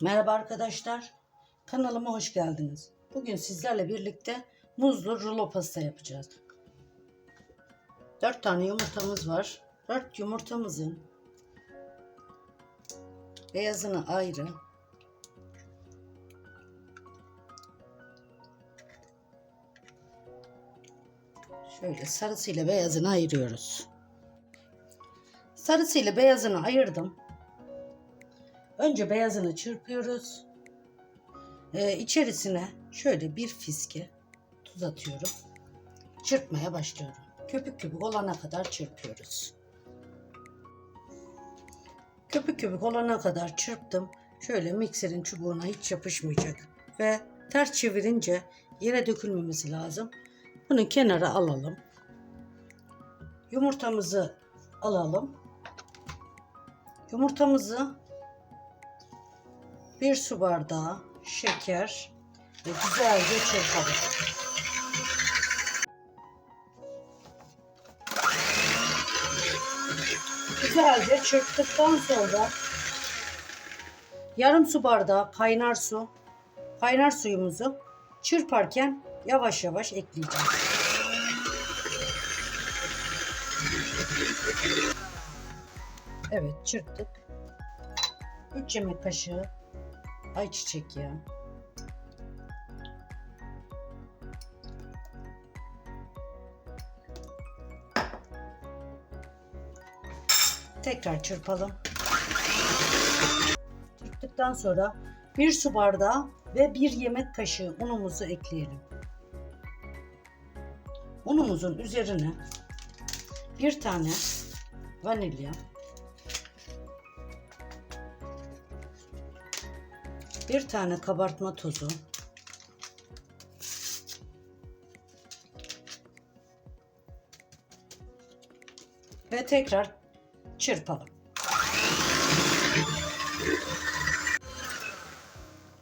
Merhaba arkadaşlar. Kanalıma hoş geldiniz. Bugün sizlerle birlikte muzlu rulo pasta yapacağız. 4 tane yumurtamız var. 4 yumurtamızın beyazını ayrı, şöyle sarısıyla beyazını ayırıyoruz. Sarısıyla beyazını ayırdım. Önce beyazını çırpıyoruz. Ee, içerisine şöyle bir fiske tuz atıyorum. Çırpmaya başlıyorum. Köpük köpük olana kadar çırpıyoruz. Köpük köpük olana kadar çırptım. Şöyle mikserin çubuğuna hiç yapışmayacak. Ve ters çevirince yere dökülmemesi lazım. Bunu kenara alalım. Yumurtamızı alalım. Yumurtamızı bir su bardağı şeker ve güzelce çırpalım. Güzelce çırptıktan sonra yarım su bardağı kaynar su, kaynar suyumuzu çırparken yavaş yavaş ekleyeceğiz. Evet çırptık. 3 yemek kaşığı ayçiçek yağı. Tekrar çırpalım. Çırptıktan sonra bir su bardağı ve bir yemek kaşığı unumuzu ekleyelim. Unumuzun üzerine bir tane vanilya, bir tane kabartma tozu, ve tekrar çırpalım.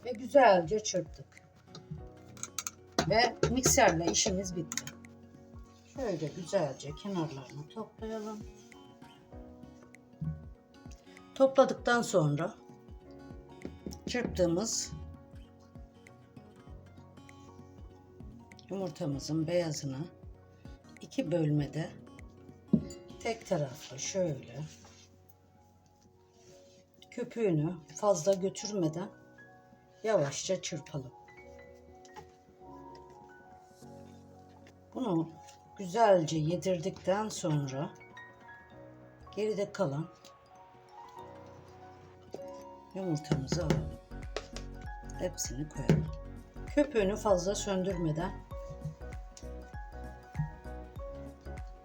Ve güzelce çırptık. Ve mikserle işimiz bitti. Şöyle güzelce kenarlarını toplayalım. Topladıktan sonra çırptığımız yumurtamızın beyazını iki bölmede tek taraflı şöyle köpüğünü fazla götürmeden yavaşça çırpalım. Bunu güzelce yedirdikten sonra geride kalan yumurtamızı alalım. Hepsini koyalım. Köpüğünü fazla söndürmeden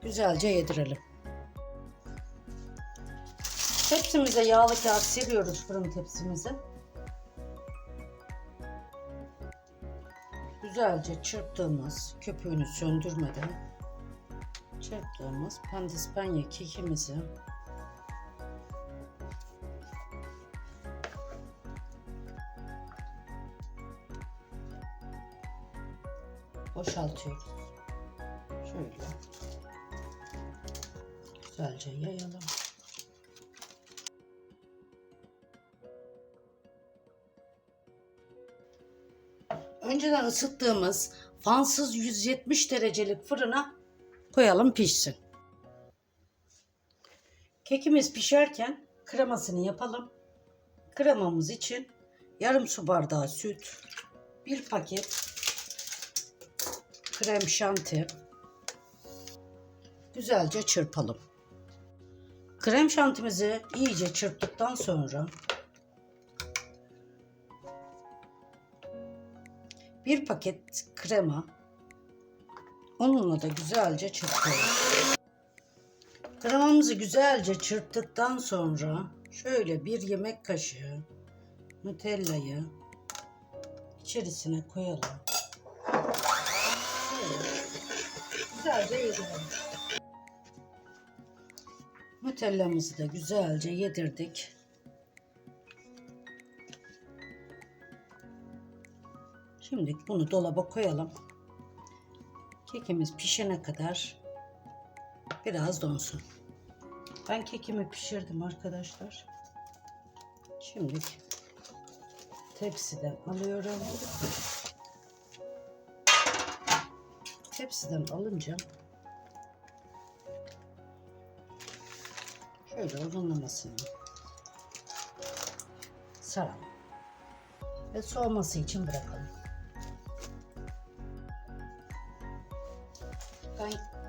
güzelce yedirelim. Tepsimize yağlı kağıt seriyoruz fırın tepsimize. Güzelce çırptığımız, köpüğünü söndürmeden çırptığımız pandispanya kekimizi boşaltıyoruz. Şöyle güzelce yayalım. Önceden ısıttığımız fansız 170 derecelik fırına koyalım pişsin. Kekimiz pişerken kremasını yapalım. Kremamız için yarım su bardağı süt, bir paket krem şanti güzelce çırpalım. Krem şantimizi iyice çırptıktan sonra bir paket krema onunla da güzelce çırpıyoruz. Kremamızı güzelce çırptıktan sonra şöyle bir yemek kaşığı Nutella'yı içerisine koyalım. Güzelce yedirelim. Nutella'mızı da güzelce yedirdik. Şimdi bunu dolaba koyalım. Kekimiz pişene kadar Biraz donsun. Ben kekimi pişirdim arkadaşlar. Şimdi tepsiden alıyorum. Tepsiden alınca şöyle uzunlamasını saralım ve soğuması için bırakalım.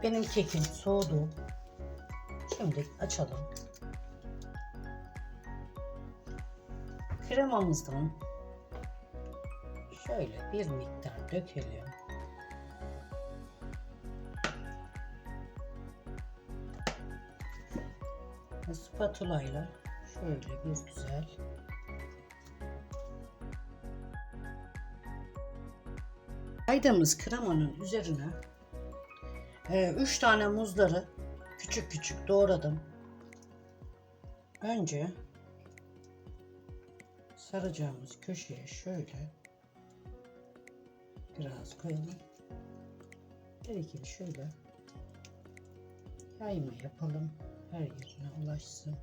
Benim kekim soğudu. Şimdi açalım. Kremamızdan şöyle bir miktar dökelim. Spatula ile şöyle bir güzel Kaydığımız kremanın üzerine 3 tane muzları küçük küçük doğradım. Önce saracağımız köşeye şöyle biraz koyalım. Her ikili şöyle yayma yapalım. Her yerine ulaşsın.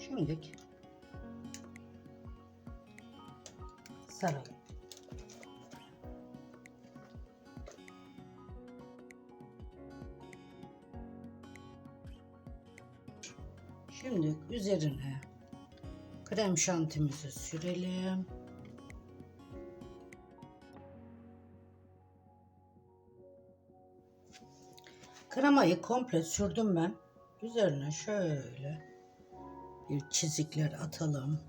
Şimdi saralım. Şimdi üzerine krem şantimizi sürelim. Kremayı komple sürdüm ben. Üzerine şöyle bir çizikler atalım.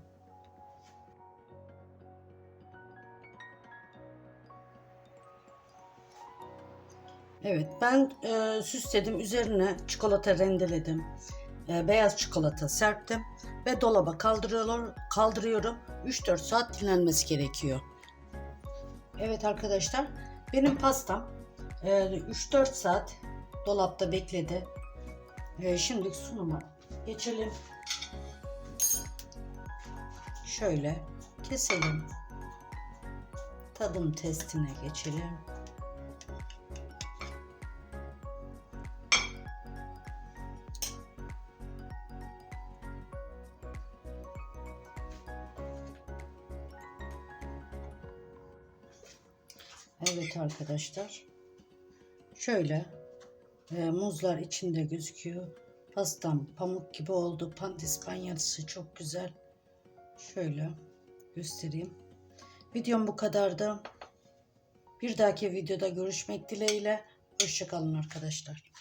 Evet ben e, süsledim. Üzerine çikolata rendeledim. E, beyaz çikolata serptim ve dolaba kaldırıyorum. kaldırıyorum. 3-4 saat dinlenmesi gerekiyor. Evet arkadaşlar benim pastam e, 3-4 saat dolapta bekledi. E, şimdi sunuma geçelim. Şöyle keselim. Tadım testine geçelim. Evet arkadaşlar. Şöyle e, muzlar içinde gözüküyor. Pastam pamuk gibi oldu. Pandispanyası çok güzel. Şöyle göstereyim. Videom bu kadardı. Bir dahaki videoda görüşmek dileğiyle. Hoşçakalın arkadaşlar.